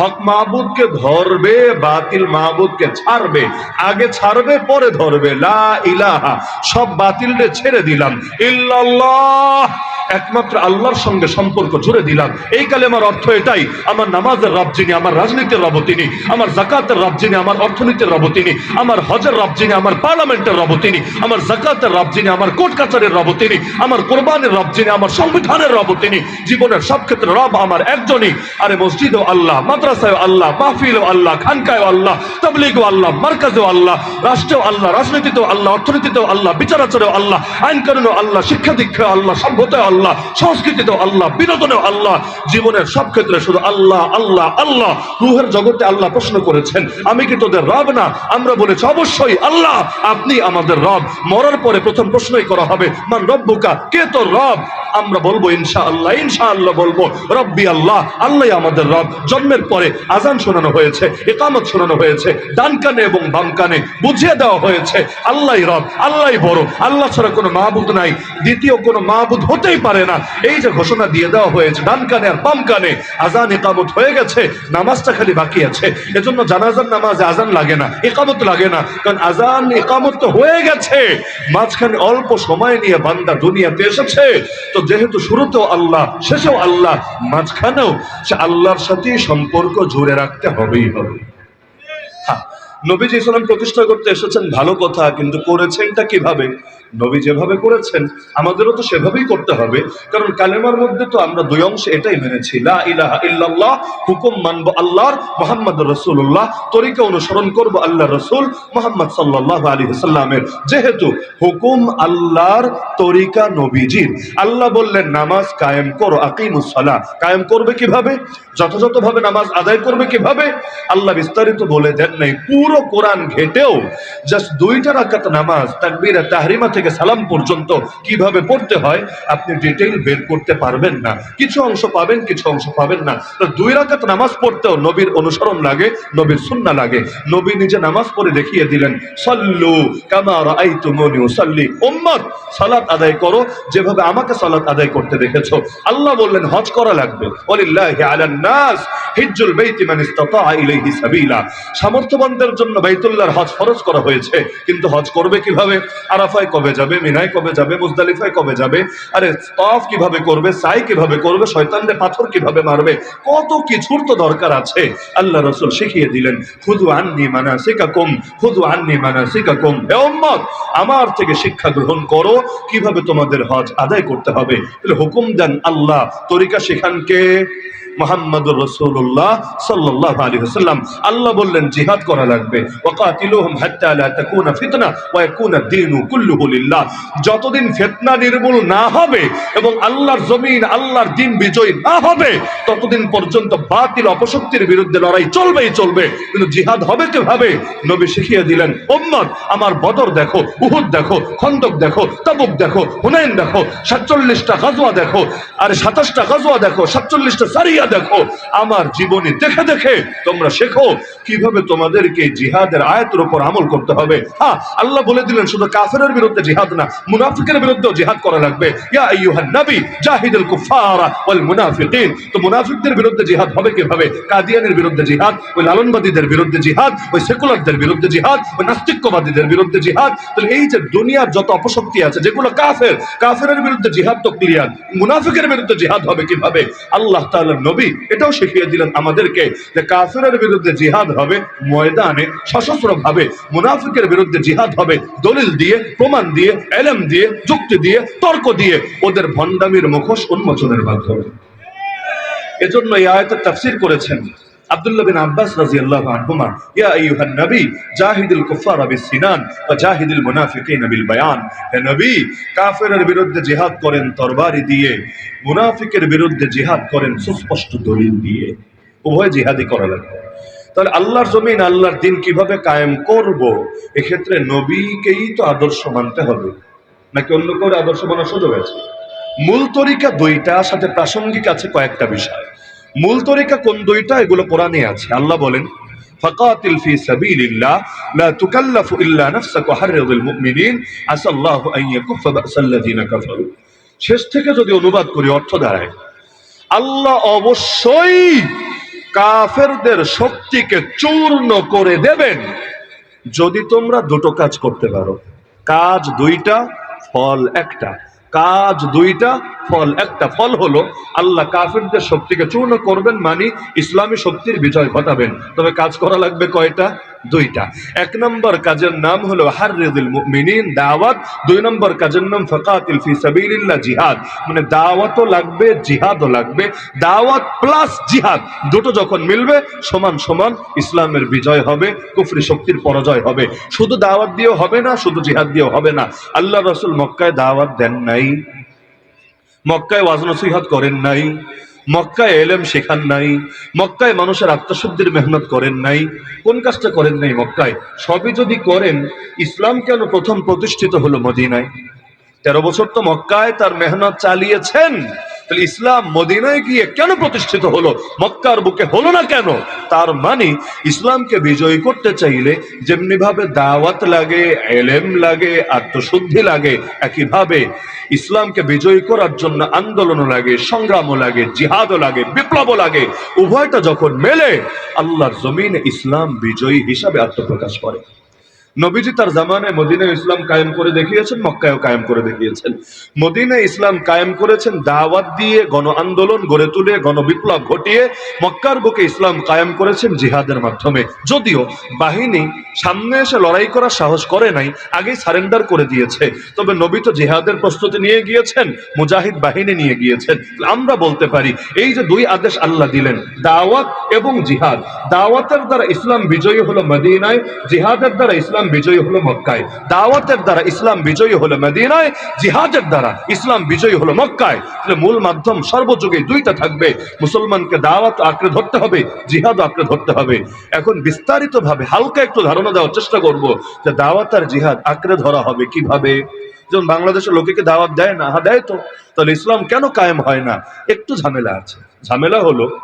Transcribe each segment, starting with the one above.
হক মাহবুদকে ধরবে, বাতিল মাহবুদকে ছাড়বে, আগে ছাড়বে, পরে ধরবে। লা ইলাহা, সব বাতিলরে ছেড়ে দিলাম। ইল্লাল্লাহ! একমাত্র আল্লাহর সঙ্গে সম্পর্ক জুড়ে দিলাম। এই কালেমার অর্থ এটাই, আমার নামাজের রব যিনি, আমার রাজনীতির রব তিনি, আমার জাকাতের রব যিনি, আমার অর্থনীতির রব তিনি, আমার হজের রব যিনি, আমার পার্লামেন্টের রব তিনি, আমার জাকাতের রব যিনি, আমার কোর্ট কাছারের রব তিনি, আমার কোরবানের রব যিনি, আমার সংবিধানের রব তিনি, জীবনের সব ক্ষেত্রে রব আমার একজনই। আরে মসজিদও আল্লাহ মাদ্রাসায় আল্লাহ, মাহফিলও আল্লাহ খানকায় আল্লাহ, তবলিগও আল্লাহ, মার্কাজেও আল্লাহ, রাষ্ট্রেও আল্লাহ, রাজনীতিতেও আল্লাহ, অর্থনীতিতেও আল্লাহ, বিচারাচারেও আল্লাহ আইন কানুনেও আল্লাহ শিক্ষা দীক্ষায় আল্লাহ সভ্যতায় আল্লাহ সংস্কৃতিতেও আল্লাহ বিনোদনেও আল্লাহ, জীবনের সব ক্ষেত্রে শুধু আল্লাহ আল্লাহ আল্লাহ, রুহের জগতে আল্লাহ প্রশ্ন করেছেন, আমি কি তোদের রব না? আমরা বলেছি, অবশ্যই আল্লাহ, আপনি আমাদের রব। মরার পরে প্রথম প্রশ্নই করা হবে, মান রব্বুকা, কে তোর রব? আমরা বলব ইনশা আল্লাহ ইনশা আল্লাহ বলব, রব্বি আল্লাহ আল্লাহ আমাদের রব। জন্মের পরে আজান শোনানো হয়েছে একামত শোনানো হয়েছে, ডান কানে এবং বাম কানে বুঝিয়ে দেওয়া হয়েছে, আল্লাহ রব, আল্লাহ বড়, আল্লাহ ছাড়া কোনো মাহবুদ নাই, দ্বিতীয় কোনো মাহবুদ হতেই পারে না। এই যে ঘোষণা দিয়ে দেওয়া হয়েছে, ডান কানে আর বাম কানে আজান একামত হয়ে গেছে, নামাজটা খালি বাকি আছে, এজন্য জানাজার নামাজে আজান লাগে না একামত লাগে না, কারণ আজান একামত তো হয়ে গেছে, মাঝখানে অল্প সময় নিয়ে বান্দা দুনিয়াতে এসেছে, তো যেহেতু শুরুতেও আল্লাহ, শেষেও আল্লাহ, মাঝখানেও, সে আল্লাহর সাথে সম্পর্ক জুড়ে রাখতে হবেই হবে। হ্যাঁ নবীজি ইসলাম প্রতিষ্ঠা করতে এসেছেন, ভালো কথা, কিন্তু করেছেনটা কীভাবে? নবী যেভাবে করেছেন, আমাদেরও তো সেভাবেই করতে হবে। কারণ কালেমার মধ্যে তো আমরা দুই অংশে এটাই মেনেছি। লা ইলাহা ইল্লাল্লাহ, হুকুম মানব আল্লাহর, মোহাম্মদ রসুল্লাহ তরিকা অনুসরণ করব আল্লাহ রসুল মোহাম্মদ সাল্লাহ আলী সাল্লামের যেহেতু হুকুম আল্লাহর তরিকা নবীজির। আল্লাহ বললেন, নামাজ কায়েম করো আকিমুসলা কায়েম করবে কীভাবে? যথাযথভাবে নামাজ আদায় করবে কীভাবে? আল্লাহ বিস্তারিত বলে দেন নাই। পুরো কোরআন ঘেটেও জাস্ট দুইটা রাকাত নামাজ, তাকবীরা তাহরিমা থেকে সালাম পর্যন্ত কীভাবে পড়তে হয়, আপনি ডিটেইল বের করতে পারবেন না। কিছু অংশ পাবেন, কিছু অংশ পাবেন না। দুই রাকাত নামাজ পড়তেও নবীর অনুসরণ লাগে, নবীর সুন্নাহ লাগে। নবী নিজে নামাজ পড়ে দেখিয়ে দিলেন, সল্লু কামা রাআইতুমুনি উসাল্লি। উম্মত সালাত আদায় করো, যেভাবে আমাকে সালাত আদায় করতে দেখেছ। আল্লাহ বললেন, হজ করা লাগবে। আলান নাস হিজ্জুল বাইতি মান ইলাইহি সাবিলা। সামর্থ্যবানদের জন্য বাইতুল্লাহর হজ ফরজ করা হয়েছে। কিন্তু হজ করবে কীভাবে? আরাফায় কবে যাবে? মিনায় কবে যাবে? মুজদালিফায় কবে যাবে? আরে তফ কীভাবে করবে? সাই কীভাবে করবে? শয়তানদের পাথর কীভাবে মারবে? কত কিছুর তো দরকার আছে। আল্লাহ রসুল শিখিয়ে দিলেন খুদু আন্নি মানা শিকাকুম খুদু আন্নি মানা শিকাকুম হে উম্মত, আমার থেকে শিক্ষা গ্রহণ করো, কীভাবে তোমাদের হজ আদায় করতে হবে। তাহলে হুকুম দেন আল্লাহ, তরিকা শেখানকে মোহাম্মদুর রসুল্লাহ সাল্লাহ আলী হাসাল্লাম আল্লাহ বললেন, জিহাদ করা লাগবে। যতদিন ফিতনা নির্মূল না হবে এবং আল্লাহর জমিন, আল্লাহর দিন বিজয় না হবে, ততদিন পর্যন্ত বাতিল অপশক্তির বিরুদ্ধে লড়াই চলবেই চলবে। কিন্তু জিহাদ হবে কীভাবে? নবী শিখিয়ে দিলেন, উম্মত, আমার বদর দেখো, উহুদ দেখো, খন্দক দেখো, তাবুক দেখো, হুনাইন দেখো, সাতচল্লিশটা গাজওয়া দেখো, আর সাতাশটা গাজওয়া দেখো, সাতচল্লিশটা সারিয়া দেখো। আমার জীবনে দেখে দেখে তোমরা শেখো কীভাবে তোমাদেরকে জিহাদের আয়াতের উপর আমল করতে হবে। হ্যাঁ আল্লাহ বলে দিলেন, শুধু কাফেরের বিরুদ্ধে জিহাদ না, মুনাফিকের বিরুদ্ধেও জিহাদ করা লাগবে। জাহিদুল কুফারা ওয়াল মুনাফিকিন। তো মুনাফিকদের বিরুদ্ধে জিহাদ হবে কীভাবে? কাদিয়ানের বিরুদ্ধে জিহাদ, ওই লালনবাদীদের বিরুদ্ধে জিহাদ, ওই সেকুলারদের বিরুদ্ধে জিহাদ, ওই নাস্তিক্যবাদীদের বিরুদ্ধে জিহাদ। তাহলে এই যে দুনিয়ার যত অপশক্তি আছে, যেগুলো কাফের, কাফেরের বিরুদ্ধে জিহাদ তো ক্লিয়ার, মুনাফিকের বিরুদ্ধে জিহাদ হবে কীভাবে? আল্লাহ তাআলা নবী এটাও শিখিয়ে দিলেন। আমাদেরকে যে কাফেরের বিরুদ্ধে জিহাদ হবে, ময়দানে সশস্ত্র ভাবে মুনাফিকের বিরুদ্ধে জিহাদ হবে, দলিল দিয়ে, প্রমাণ দিয়ে, এলেম দিয়ে, যুক্তি দিয়ে, তর্ক দিয়ে ওদের ভণ্ডামির মুখোশ উন্মোচনের মাধ্যমে। এজন্য এই আয়াতের তাফসীর করেছেন আব্দুল্লাহ বিন আব্বাস রাদিয়াল্লাহু আনহুমা, ইয়া আইয়ুহান নবী, জাহিদুল কুফারা বিসিনান ওয়া জাহিদুল মুনাফিকিনা বিল বায়ান হে নবী, কাফেরের বিরুদ্ধে জিহাদ করেন তরবারি দিয়ে, মুনাফিকের বিরুদ্ধে জিহাদ করেন সুস্পষ্ট দলিল দিয়ে। উভয় জিহাদি করা লাগবে তাহলে আল্লাহর জমিন আল্লাহর দিন কিভাবে কায়েম করব এক্ষেত্রে নবীকেই তো আদর্শ মানতে হবে নাকি অন্য কারো আদর্শ মানার সুযোগ আছে মূল তরিকা দুইটা সাথে প্রাসঙ্গিক আছে কয়েকটা বিষয় মূল তরিকা কোন দুইটা এগুলো কোরআনে আছে আল্লাহ বলেন فقاتل في سبيل الله لا تكلف الا نفسك وحرض المؤمنين عسى الله ان يكف باس الذين كفروا শেষ থেকে যদি অনুবাদ করি অর্থ দাঁড়ায় আল্লাহ অবশ্যই কাফেরদের শক্তিকে চূর্ণ করে দেবেন। যদি তোমরা দুটো কাজ করতে পারো, কাজ দুইটা, ফল একটা। কাজ দুইটা ফল, একটা ফল হলো আল্লাহ কাফেরদের শক্তিকে চূর্ণ করবেন মানে ইসলামী শক্তির বিজয় ঘটাবেন। তবে কাজ করা লাগবে কয়টা? দুইটা। এক নম্বর কাজের নাম হলো হাররিদুল মুমিনিন, দাওয়াত। দুই নম্বর কাজের নাম ফাকাতিল ফি সাবিলিল্লাহ, জিহাদ। মানে দাওয়াতও লাগবে, জিহাদও লাগবে। দাওয়াত প্লাস জিহাদ, দুটো যখন মিলবে, সমান সমান ইসলামের বিজয় হবে, কুফরি শক্তির পরাজয় হবে। শুধু দাওয়াত দিয়েও হবে না, শুধু জিহাদ দিয়েও হবে না। আল্লাহ রসুল মক্কায় দাওয়াত দেন নাই। মক্কায় ওয়াজ নসিহত করেন নাই, মক্কায় এলেম শেখান নাই, মক্কায় মানুষের আত্মশুদ্ধির মেহনত করেন নাই। কোন কাজটা করেন নাই মক্কায়? সবই যদি করেন, ইসলাম কেন প্রথম প্রতিষ্ঠিত হলো মদিনায়? তেরো বছর তো মক্কায় তার মেহনত চালিয়েছেন। তাহলে ইসলাম মদিনায় গিয়ে কেন প্রতিষ্ঠিত হলো? মক্কার বুকে হলো না কেন? তার মানে ইসলামকে বিজয়ী করতে চাইলে যেমনি ভাবে দাওয়াত লাগে, এলেম লাগে, আত্মশুদ্ধি লাগে, একইভাবে ইসলামকে বিজয়ী করার জন্য আন্দোলনও লাগে, সংগ্রামও লাগে, জিহাদও লাগে, বিপ্লবও লাগে। উভয়টা যখন মেলে, আল্লাহর জমিনে ইসলাম বিজয়ী হিসাবে আত্মপ্রকাশ করে। নবীজি তার জামানায় মদিনায় ইসলাম কায়েম করে দেখিয়েছেন, মক্কায়ও কায়েম করে দেখিয়েছেন। মদিনায় ইসলাম কায়েম করেছেন দাওয়াত দিয়ে, গণ আন্দোলন গড়ে তুলে, গণ বিপ্লব ঘটিয়ে, মক্কার বুকে ইসলাম কায়েম করেছেন জিহাদের মাধ্যমে। যদিও বাহিনী সামনে এসে লড়াই করার সাহস করে নাই, আগেই সারেন্ডার করে দিয়েছে। তবে নবী তো জিহাদের প্রস্তুতি নিয়ে গিয়েছেন, মুজাহিদ বাহিনী নিয়ে গিয়েছেন। আমরা বলতে পারি, এই যে দুই আদেশ আল্লাহ দিলেন, দাওয়াত এবং জিহাদ। দাওয়াতের দ্বারা ইসলাম বিজয়ী হলো মদিনায়, জিহাদের দ্বারা ইসলাম বিজয়ী হলো মক্কায়। দাওয়াতের দ্বারা ইসলাম বিজয়ী হলো মদিনায়, জিহাদের দ্বারা ইসলাম বিজয়ী হলো মক্কায়। তাহলে মূল মাধ্যম সর্বযুগে দুইটা থাকবে। মুসলমানকে দাওয়াত আঁকড়ে ধরতে হবে, জিহাদ আঁকড়ে ধরতে হবে। এখন বিস্তারিত ভাবে হালকা একটু ধারণা দেওয়ার চেষ্টা করব যে দাওয়াত আর জিহাদ আঁকড়ে ধরা হবে কীভাবে। যেমন বাংলাদেশের লোকেকে দাওয়াত দেয় না? হ্যাঁ দেয় তো। তাহলে ইসলাম কেন কায়েম হয় না? একটু ঝামেলা আছে। ঝামেলা হলো,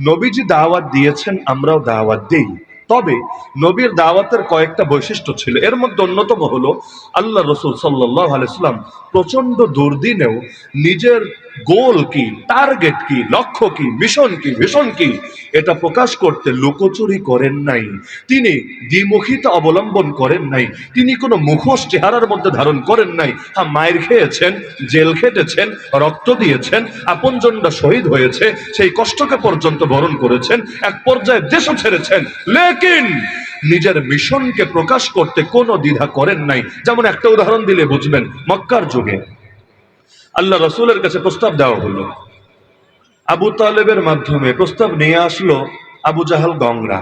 নবীজি দাওয়াত দিয়েছেন, আমরাও দাওয়াত দেই। তবে নবীর দাওয়াতের কয়েকটা বৈশিষ্ট্য ছিল। এর মধ্যে অন্যতম হলো, আল্লাহ রসুল সাল্লাহ আলাইসাল্লাম প্রচণ্ড দুর্দিনেও নিজের গোল কি টার্গেট কি, লক্ষ্য কি মিশন কি ভিশন কি, এটা প্রকাশ করতে লুকোচুরি করেন নাই। তিনি দ্বিমুখিতা অবলম্বন করেন নাই। তিনি কোনো মুখোশ চেহারার মধ্যে ধারণ করেন নাই। হ্যাঁ মায়ের খেয়েছেন, জেল খেটেছেন, রক্ত দিয়েছেন, আপনজনরা শহীদ হয়েছে, সেই কষ্টকে পর্যন্ত বরণ করেছেন, এক পর্যায়ে দেশও ছেড়েছেন। লেকিন নিজের মিশনকে প্রকাশ করতে কোনো দ্বিধা করেন নাই। যেমন একটা উদাহরণ দিলে বুঝবেন, মক্কার যুগে আল্লাহ রসুলের কাছে প্রস্তাব দেওয়া হলো। আবু তালেবের মাধ্যমে প্রস্তাব নিয়ে আসলো আবু জাহাল গংরা।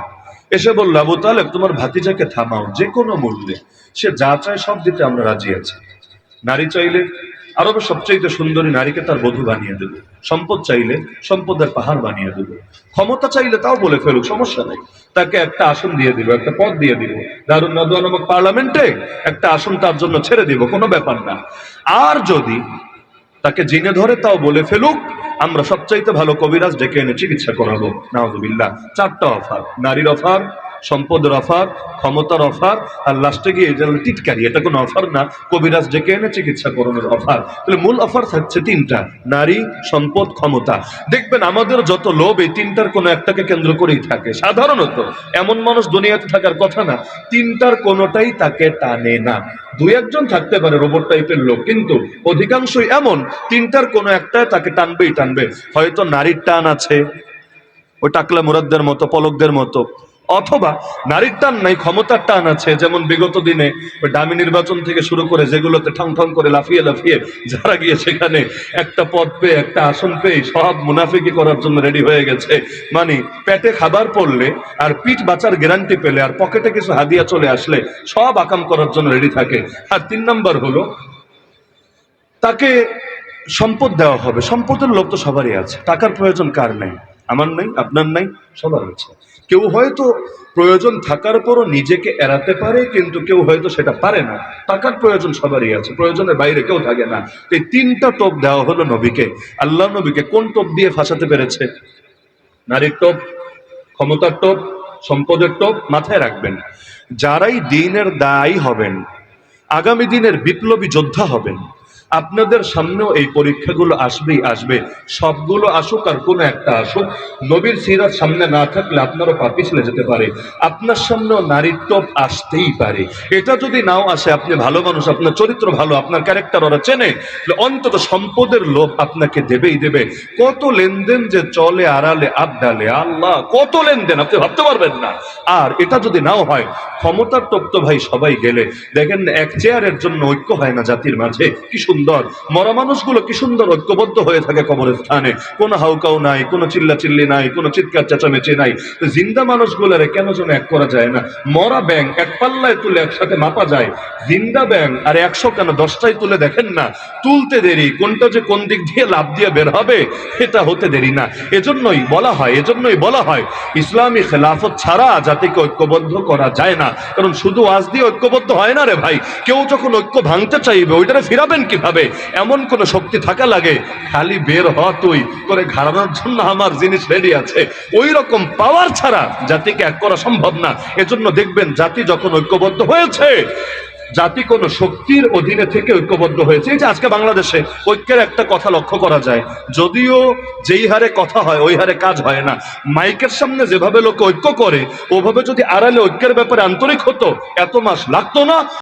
এসে বলল, আবু তালেব, তোমার ভাতিজাকে থামাও যে কোনো মূল্যে। সে যা চায় সব দিতে আমরা রাজি আছি। নারী চাইলে আরবের সবচাইতে সুন্দরী নারীকে তার বধূ বানিয়ে দেবে। সম্পদ চাইলে সম্পদের পাহাড় বানিয়ে দেবে। ক্ষমতা চাইলে তাও বলে ফেলুক, সমস্যা নেই। তাকে একটা আসন দিয়ে দিব, একটা পদ দিয়ে দিব। দারুণ নদুয়া নামক পার্লামেন্টে একটা আসন তার জন্য ছেড়ে দিব, কোনো ব্যাপার না। আর যদি তাকে জেনে ধরে তাও বলে ফেলুক, আমরা সবচাইতে ভালো কবিরাজ ডেকে এনে চিকিৎসা করাবো। নাহজুবিল্লাহ চারটা অফার। নারীর অফার সম্পদের অফার ক্ষমতার অফার আর লাস্টে গিয়ে এটা টিটকারি। এটা কোনো অফার না। কবিরাজ ডেকে এনে চিকিৎসা করানোর অফার তাহলে মূল অফার থাকছে তিনটা। নারী, সম্পদ, ক্ষমতা। দেখবেন আমাদের যত লোভ, এই তিনটার কোনো একটাকে কেন্দ্র করেই থাকে। সাধারণত এমন মানুষ দুনিয়াতে থাকার কথা না, তিনটার কোনোটাই তাকে টানে না। দু একজন থাকতে পারে রোবট টাইপের লোক, কিন্তু অধিকাংশই এমন, তিনটার কোনো একটা তাকে টানবেই টানবে। হয়তো নারীর টান আছে, ওই টাকলা মুরাদদের মতো, পলকদের মতো। অথবা নারীর টান নাই, ক্ষমতার টান আছে। যেমন বিগত দিনে ডামি নির্বাচন থেকে শুরু করে যেগুলোতে ঠং ঠং করে লাফিয়ে লাফিয়ে যারা গিয়ে সেখানে একটা পদ পেয়ে, একটা আসন পেয়ে সব মুনাফিকি করার জন্য রেডি হয়ে গেছে। মানে পেটে খাবার পড়লে আর পিঠ বাঁচার গ্যারান্টি পেলে আর পকেটে কিছু হাদিয়া চলে আসলে সব আকাম করার জন্য রেডি থাকে। আর তিন নম্বর হলো, তাকে সম্পদ দেওয়া হবে। সম্পদের লোভ তো সবারই আছে। টাকার প্রয়োজন কার নেই? আমার নাই, আপনার নাই, সবার আছে। কেউ হয়তো প্রয়োজন থাকার পরও নিজেকে এড়াতে পারে, কিন্তু কেউ হয়তো সেটা পারে না। টাকার প্রয়োজন সবারই আছে, প্রয়োজনের বাইরে কেউ থাকে না। এই তিনটা টোপ দেওয়া হলো নবীকে। আল্লাহ নবীকে কোন টোপ দিয়ে ফাঁসাতে পেরেছে? নারীর টোপ, ক্ষমতার টোপ, সম্পদের টোপ মাথায় রাখবেন। যারাই দিনের দায়ী হবেন, আগামী দিনের বিপ্লবী যোদ্ধা হবেন আপনাদের সামনেও এই পরীক্ষাগুলো আসবেই আসবে। সবগুলো আসুক আর কোনো একটা আসুক, নবীর সিরাত সামনে না থাকলে আপনারও পা পিছলে যেতে পারে। আপনার সামনেও নারীত্ব আসতেই পারে। এটা যদি নাও আসে, আপনি ভালো মানুষ, আপনার চরিত্র ভালো, আপনার ক্যারেক্টার ওরা চেনে অন্তত সম্পদের লোভ আপনাকে দেবেই দেবে। কত লেনদেন যে চলে আড়ালে, আবডালে, আল্লাহ, কত লেনদেন, আপনি ভাবতে পারবেন না। আর এটা যদি নাও হয়, ক্ষমতার তপ্ত ভাই সবাই গেলে। দেখেন, এক চেয়ারের জন্য ঐক্য হয় না জাতির মাঝে। কি সুন্দর মরা মানুষগুলো কি সুন্দর ঐক্যবদ্ধ হয়ে থাকে কবরের স্থানে? কোনো হাউকাউ নাই, কোনো চিল্লা চিল্লি নাই, কোনো চিৎকার চেঁচামেচি নাই। জিন্দা মানুষগুলারে কেন যেন এক করা যায় না? মরা ব্যাং এক পাল্লায় তুলে একসাথে মাপা যায়। জিন্দা ব্যাং আর একশো কেন দশটায় তুলে দেখেন না? তুলতে দেরি, কোনটা যে কোন দিক দিয়ে লাভ দিয়ে বের হবে এটা হতে দেরি না। এজন্যই বলা হয়, এজন্যই বলা হয়, ইসলামী খেলাফত ছাড়া জাতিকে ঐক্যবদ্ধ করা যায় না। কারণ শুধু আজ দিয়ে ঐক্যবদ্ধ হয় না রে ভাই। কেউ যখন ঐক্য ভাঙতে চাইবে, ওইটারে ফিরাবেন কীভাবে? এমন কোন শক্তি থাকা লাগে, খালি বের হ তুই, করে ঘাড়ানোর জন্য আমার জিনিস রেডি আছে। ওই রকম পাওয়ার ছাড়া জাতিকে এক করা সম্ভব না। এজন্য দেখবেন জাতি যখন ঐক্যবদ্ধ হয়েছে, জাতি কোন শক্তির অধীনে থেকে ঐক্যবদ্ধ হয়েছে। এই যে আজকে বাংলাদেশে ঐক্যের একটা কথা লক্ষ্য করা যায়, যদিও যেই হারে কথা হয়, ওই হারে কাজ হয় না। মাইকের সামনে যেভাবে লোক ঐক্য করে, ওভাবে যদি আড়ালে ঐক্যের ব্যাপারে আন্তরিক হতো, এত মাস লাগতো না।